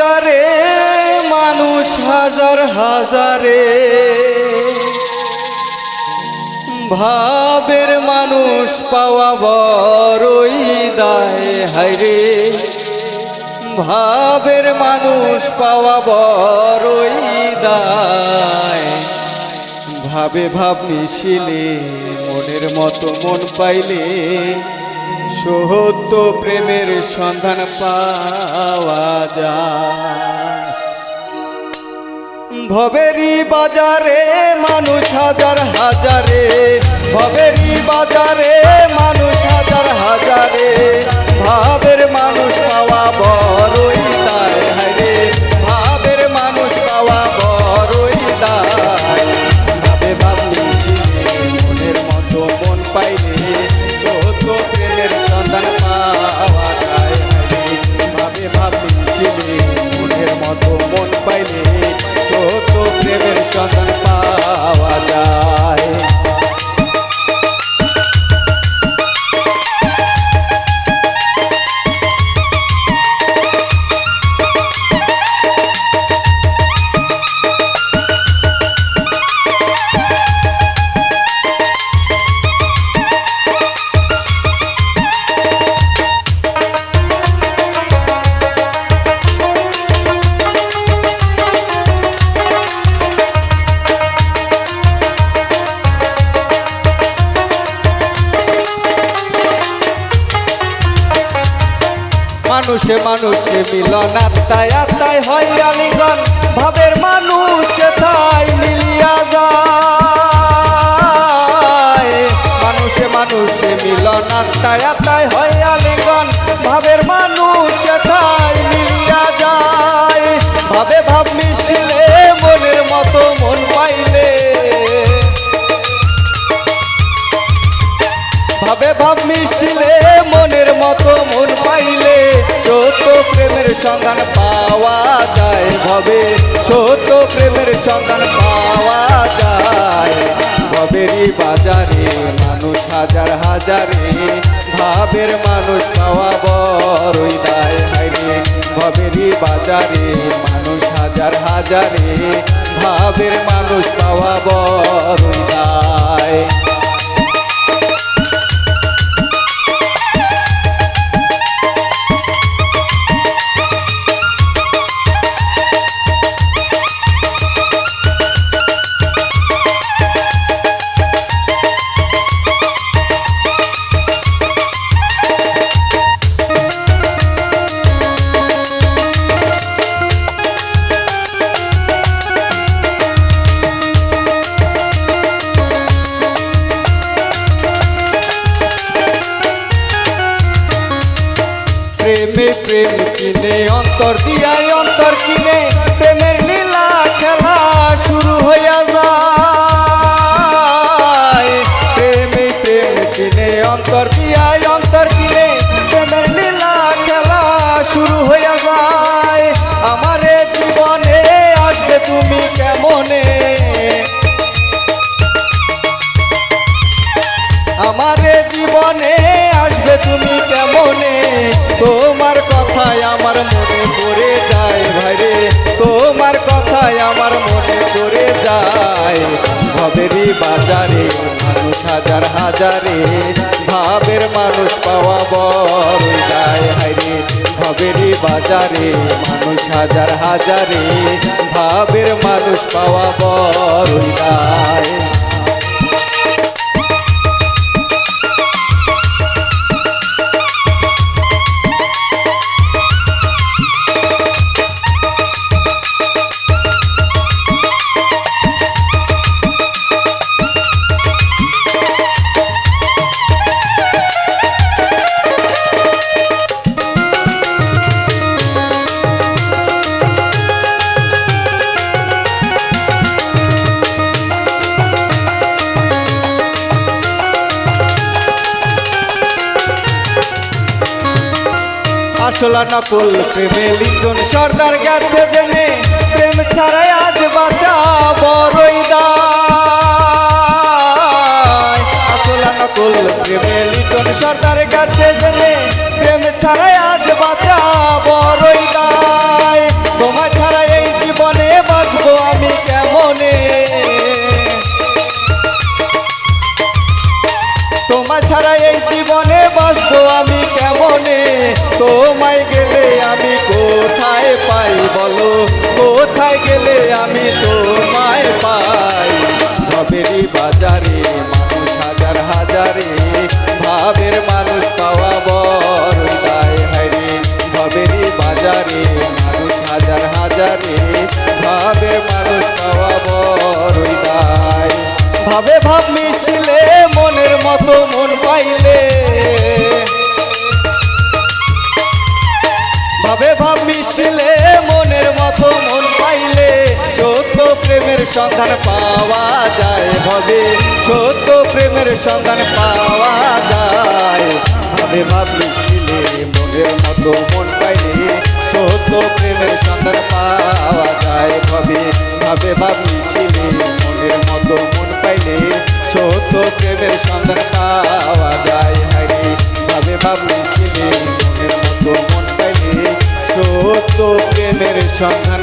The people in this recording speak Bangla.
হাজারে, মানুষ হাজার হাজারে। ভাবের মানুষ পাওয়া বড়ই দায়, হায়রে। ভাবের মানুষ পাওয়া বড়ই দায়। ভাবে ভাব মিশিলে, মনের মতো মন পাইলে সহত্য প্রেমের সন্ধান পাওয়া যায়। ভবেরি বাজারে মানুষ হাজার হাজারে ভবেরি বাজারে মনের মতো মন পাইলে সত্য প্রেমের সন্ধান মানুষে মানুষে মিলন আত্মায় আত্মায় হয় আলিগন ভাবের মানুষ সন্ধান পাওয়া যায় ভবে। সত্য প্রেমের সন্ধান পাওয়া যায়। ভবেরই বাজারে মানুষ হাজার হাজারে। ভাবের মানুষ পাওয়া বড়ই দায় হায়রে ভবেরই বাজারে মানুষ হাজার হাজারে। ভাবের মানুষ পাওয়া বড়ই প্রেমে প্রেম চিনে, অন্তর দিয়াই অন্তর কিনে প্রেমের লীলা খেলা শুরু হইয়া যায়। প্রেমে প্রেম চিনে, অন্তর দিয়াই অন্তর কিনে প্রেমের লীলা খেলা শুরু হইয়া যায়। আমারে জীবনে আসবে তুমি কেমনে? আমারে জীবনে তুমি কেমনে? তোমার কথায় আমার মনে পড়ে যায়, ভাইরে। তোমার কথায় আমার মনে পড়ে যায়। ভবেরই বাজারে, মানুষ হাজার হাজারে। ভাবের মানুষ পাওয়া বড় যায়, হাইরে। ভবেরই বাজারে, মানুষ হাজার হাজারে। ভাবের মানুষ পাওয়া বড় যায়। আসলা নকল প্রেমে লিটন সর্দার গেছে জেনে, প্রেম ছাড়াই আজ বাঁচা বড়ই আসলা নকল প্রেমে লিটন সর্দার গেছে যারে ভাবের মানুষ পাওয়া বড় দায় হারে ভবেরই বাজারে, মানুষ হাজার হাজারে, ভাবের মানুষ পাওয়া বড় ভাবে ভাব মিশিলে মনের মতো মন পাইলে। ভাবে ভাব মিশিলে মনের মতো মন প্রেমের সন্ধান পাওয়া যায় ভাবে। সত্য প্রেমের সন্ধান পাওয়া যায় ভাবে ভাব মিশলে মনের মতো মন পাইলে। সত্য প্রেমের সন্ধান পাওয়া যায় ভাবে ভাবে ভাব মিশলে মনের মতো মন পাইলে। সত্য প্রেমের সন্ধান পাওয়া যায় হারে ভাবে ভাব মিশলে মনের মতো মন পাইলে। সত্য প্রেমের সন্ধান